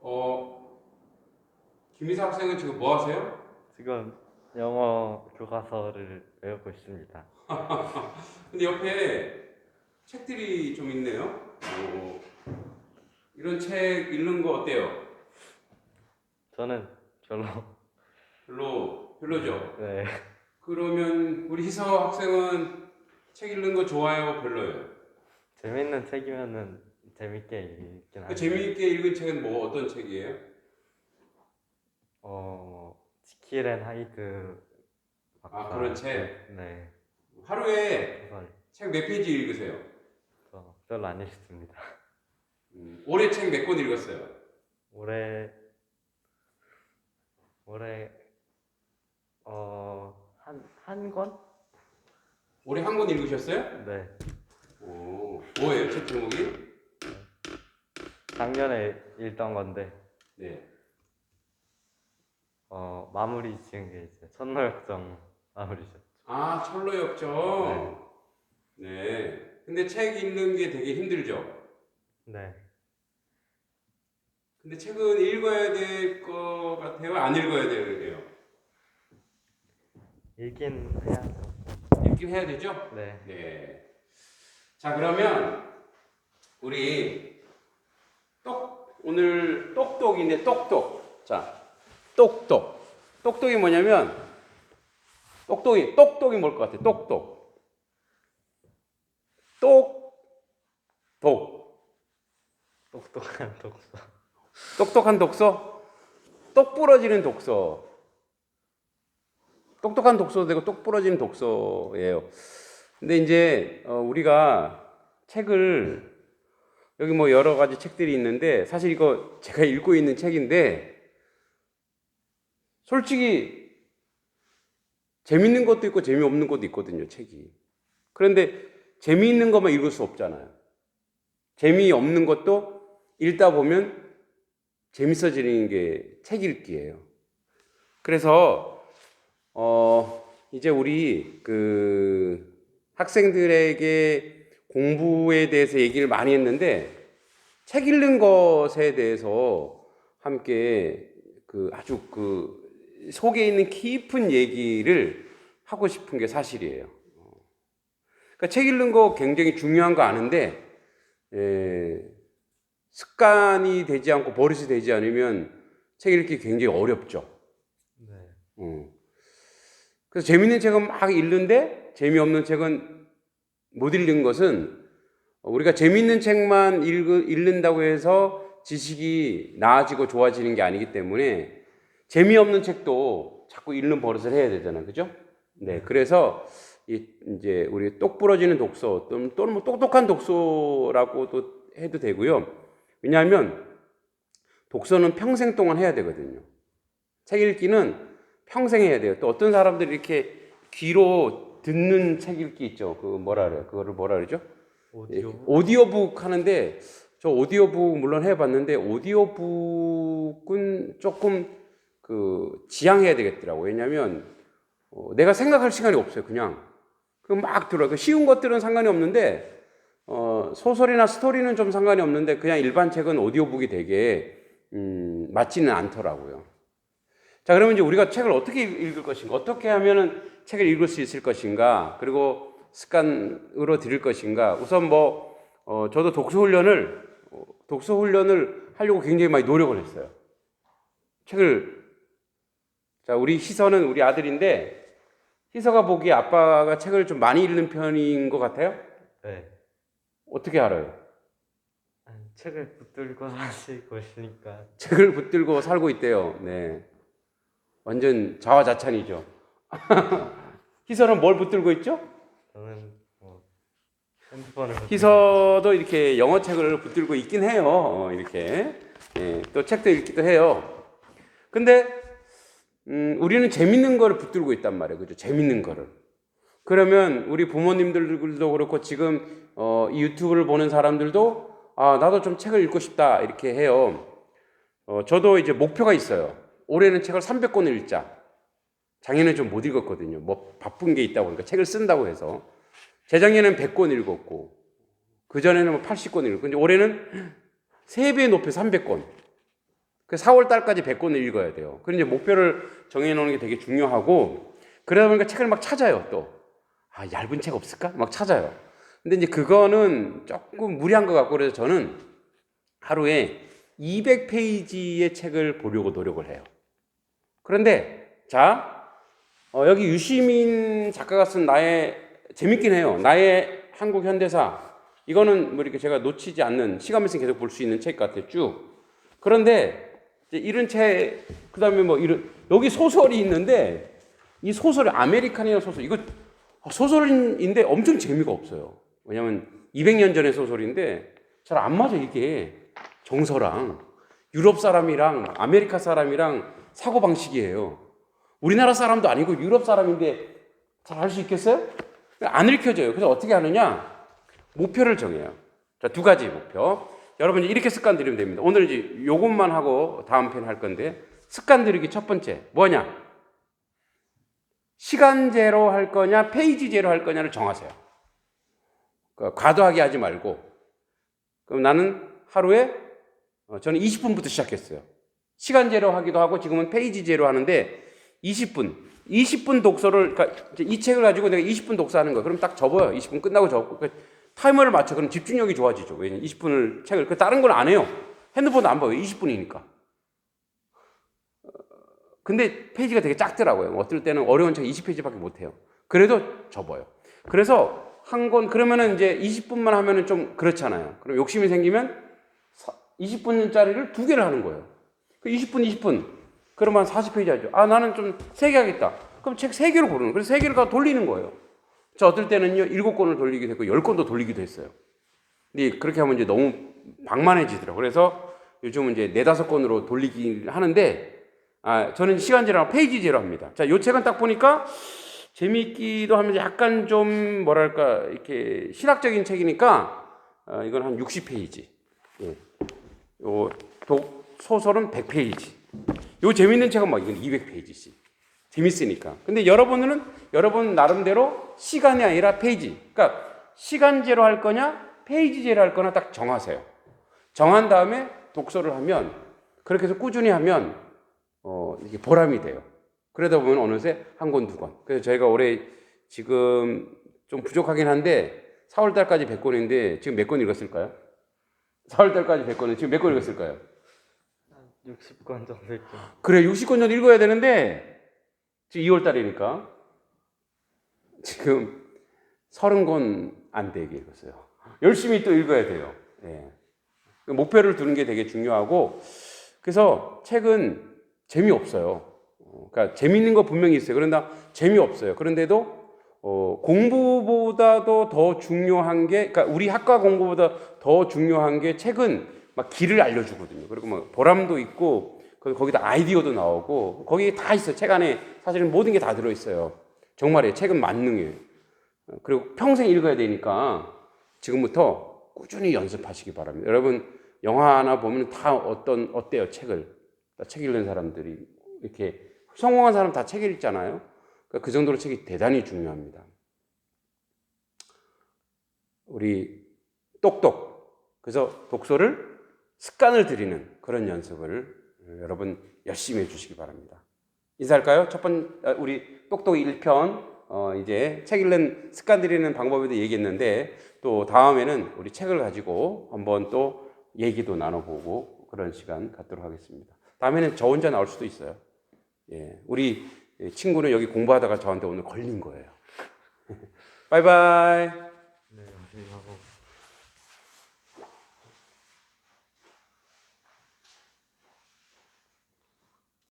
어, 김희사 학생은 지금 뭐 하세요? 지금 영어 교과서를 외우고 있습니다. 근데 옆에 책들이 좀 있네요. 어, 이런 책 읽는 거 어때요? 저는 별로 별로 별로죠. 네 그러면 우리 희서 학생은 책 읽는 거 좋아요, 별로예요? 재밌는 책이면은 재밌게 읽긴 그. 재미있게 읽은 책은 뭐 어떤 책이에요? 어 지킬 앤 하이드 아. 그런 책? 네 하루에 소설 책 몇 페이지 읽으세요? 저 별로 안 읽습니다. 음, 올해 책 몇 권 읽었어요? 올해 올해 어한 한 권? 올해 한 권 읽으셨어요? 네 오, 뭐예요, 책 제목이? 작년에 읽던 건데 네. 어 마무리 지은 게 이제 천노역정 마무리죠. 아, 철로역정. 네. 근데 책 읽는 게 되게 힘들죠. 네 근데 책은 읽어야 될 것 같아요? 안 읽어야 돼요? 읽긴 해야죠. 읽긴 해야 되죠? 네 네. 자, 그러면 우리 똑 오늘 똑똑인데 똑똑. 자, 똑똑. 똑똑이 뭐냐면 똑똑이 똑똑이 뭘 것 같아? 똑똑. 똑똑. 똑똑한 독서. 똑똑한 독서? 똑 부러지는 독서. 똑똑한 독서도 되고 똑 부러지는 독서예요. 근데 이제 어, 우리가 책을 여기 뭐 여러 가지 책들이 있는데 사실 이거 제가 읽고 있는 책인데 솔직히 재밌는 것도 있고 재미없는 것도 있거든요, 책이. 그런데 재미있는 것만 읽을 수 없잖아요. 재미없는 것도 읽다 보면 재밌어지는 게 책 읽기예요. 그래서 어 이제 우리 그 학생들에게 공부에 대해서 얘기를 많이 했는데 책 읽는 것에 대해서 함께 그 아주 그 속에 있는 깊은 얘기를 하고 싶은 게 사실이에요. 그러니까 책 읽는 거 굉장히 중요한 거 아는데 에, 습관이 되지 않고 버릇이 되지 않으면 책 읽기 굉장히 어렵죠. 네. 어. 그래서 재밌는 책은 막 읽는데 재미없는 책은 못 읽는 것은 우리가 재밌는 책만 읽, 읽는다고 해서 지식이 나아지고 좋아지는 게 아니기 때문에 재미없는 책도 자꾸 읽는 버릇을 해야 되잖아요. 그죠? 네. 그래서 이 이제 우리 똑 부러지는 독서 또는 또는 뭐 똑똑한 독서라고도 해도 되고요. 왜냐하면 독서는 평생 동안 해야 되거든요. 책 읽기는 평생 해야 돼요. 또 어떤 사람들이 이렇게 귀로 듣는 책 읽기 있죠. 그 뭐라 그래요? 그거를 뭐라 그러죠? 오디오. 오디오북 하는데 저 오디오북 물론 해봤는데 오디오북은 조금 그 지양해야 되겠더라고. 왜냐하면 어, 내가 생각할 시간이 없어요. 그냥 그 막 들어. 그 쉬운 것들은 상관이 없는데 어, 소설이나 스토리는 좀 상관이 없는데 그냥 일반 책은 오디오북이 되게 음, 맞지는 않더라고요. 자, 그러면 이제 우리가 책을 어떻게 읽을 것인가? 어떻게 하면은 책을 읽을 수 있을 것인가? 그리고 습관으로 들일 것인가? 우선 뭐, 어, 저도 독서 훈련을, 어, 독서 훈련을 하려고 굉장히 많이 노력을 했어요. 책을, 자, 우리 희서는 우리 아들인데, 희서가 보기에 아빠가 책을 좀 많이 읽는 편인 것 같아요? 네. 어떻게 알아요? 책을 붙들고 사시고 있으니까 책을 붙들고 살고 있대요. 네. 완전 자화자찬이죠. 희서는 뭘 붙들고 있죠? 저는 뭐 핸드폰을 희서도 이렇게 영어 책을 붙들고 있긴 해요. 어, 이렇게. 예, 또 책도 읽기도 해요. 근데, 음, 우리는 재밌는 거를 붙들고 있단 말이에요. 그죠? 재밌는 거를. 그러면 우리 부모님들도 그렇고 지금 어, 이 유튜브를 보는 사람들도 아, 나도 좀 책을 읽고 싶다. 이렇게 해요. 어, 저도 이제 목표가 있어요. 올해는 책을 300권을 읽자. 작년에 좀 못 읽었거든요. 뭐 바쁜 게 있다 보니까 책을 쓴다고 해서. 재작년에는 100권 읽었고, 그전에는 뭐 80권 읽었고, 근데 올해는 3배 높여 300권. 그 4월 달까지 100권을 읽어야 돼요. 그런 이제 목표를 정해놓는 게 되게 중요하고 그러다 보니까 책을 막 찾아요 또. 아 얇은 책 없을까? 막 찾아요. 근데 이제 그거는 조금 무리한 것 같고 그래서 저는 하루에 200페이지의 책을 보려고 노력을 해요. 그런데 자 어, 여기 유시민 작가가 쓴 나의 재밌긴 해요. 나의 한국 현대사 이거는 뭐 이렇게 제가 놓치지 않는 시간 메시지 계속 볼 수 있는 책 같아요. 쭉. 그런데 이런 책 그다음에 뭐 이런 여기 소설이 있는데 이 소설이 아메리칸이라는 소설 이거 소설인데 엄청 재미가 없어요. 왜냐면 200년 전의 소설인데 잘 안 맞아 이게 정서랑 유럽 사람이랑 아메리카 사람이랑 사고 방식이에요. 우리나라 사람도 아니고 유럽 사람인데 잘 할 수 있겠어요? 안 읽혀져요. 그래서 어떻게 하느냐? 목표를 정해요. 자, 두 가지 목표. 여러분 이렇게 습관 들이면 됩니다. 오늘 이제 요것만 하고 다음 편 할 건데 습관 들이기 첫 번째 뭐냐? 시간제로 할 거냐, 페이지제로 할 거냐를 정하세요. 그러니까 과도하게 하지 말고. 그럼 나는 하루에 어, 저는 20분부터 시작했어요. 시간제로 하기도 하고 지금은 페이지제로 하는데 20분. 20분 독서를 그러니까 이 책을 가지고 내가 20분 독서하는 거야. 그럼 딱 접어요. 20분 끝나고 접고 그 타이머를 맞춰. 그럼 집중력이 좋아지죠. 왜냐면 20분을 책을 그 다른 건 안 해요. 핸드폰도 안 봐요. 20분이니까. 근데 페이지가 되게 작더라고요. 어떨 때는 어려운 책 20페이지밖에 못 해요. 그래도 접어요. 그래서 한 권 그러면은 이제 20분만 하면은 좀 그렇잖아요. 그럼 욕심이 생기면 20분짜리를 두 개를 하는 거예요. 그 20분, 20분. 그러면 40페이지 하죠. 아, 나는 좀세개 하겠다. 그럼 책세 개로 고르는 거예요. 그래서 세 개를 다 돌리는 거예요. 저 어떨 때는요, 일곱 권을 돌리기도 했고, 열 권도 돌리기도 했어요. 근데 그렇게 하면 이제 너무 방만해지더라고요. 그래서 요즘은 이제 네다섯 권으로 돌리기 하는데, 아, 저는 시간제로 페이지제로 합니다. 자, 요 책은 딱 보니까 재미있기도 하면서 약간 좀 뭐랄까, 이렇게 신학적인 책이니까, 어, 이건 한 60페이지. 예. 요 독, 소설은 100페이지. 요 재밌는 책은 막 이건 200페이지씩. 재밌으니까. 근데 여러분은 여러분 나름대로 시간이 아니라 페이지. 그러니까 시간제로 할 거냐, 페이지제로 할 거냐 딱 정하세요. 정한 다음에 독서를 하면 그렇게 해서 꾸준히 하면 어, 이게 보람이 돼요. 그러다 보면 어느새 한 권, 두 권. 그래서 저희가 올해 지금 좀 부족하긴 한데 4월 달까지 100권인데 지금 몇 권 읽었을까요? 4월 달까지 100권은 지금 몇 권 읽었을까요? 60권 정도 있죠. 그래 60권 정도 읽어야 되는데 지금 2월 달이니까 지금 30권 안 되게 읽었어요. 열심히 또 읽어야 돼요. 예. 그 목표를 두는 게 되게 중요하고 그래서 책은 재미없어요. 어, 그러니까 재밌는 거 분명히 있어요. 그러나 재미없어요. 그런데도 어, 공부보다도 더 중요한 게, 그러니까 우리 학과 공부보다 더 중요한 게 책은 막 길을 알려주거든요. 그리고 막 보람도 있고, 그- 거기다 아이디어도 나오고, 거기 다 있어요. 책 안에 사실은 모든 게 다 들어있어요. 정말이에요. 책은 만능이에요. 어, 그리고 평생 읽어야 되니까 지금부터 꾸준히 연습하시기 바랍니다. 여러분, 영화 하나 보면 다 어떤, 어때요? 책을. 다책 읽는 사람들이. 이렇게 성공한 사람 다 책 읽잖아요. 그러니까 그 정도로 책이 대단히 중요합니다. 우리 똑똑. 그래서 독서를 습관을 들이는 그런 연습을 여러분 열심히 해주시기 바랍니다. 인사할까요? 첫 번, 아, 우리 똑똑 1편, 어, 이제 책 읽는 습관 들이는 방법에 대해 얘기했는데 또 다음에는 우리 책을 가지고 한번 또 얘기도 나눠보고 그런 시간 갖도록 하겠습니다. 다음에는 저 혼자 나올 수도 있어요. 예, 우리 친구는 여기 공부하다가 저한테 오늘 걸린 거예요. 바이바이.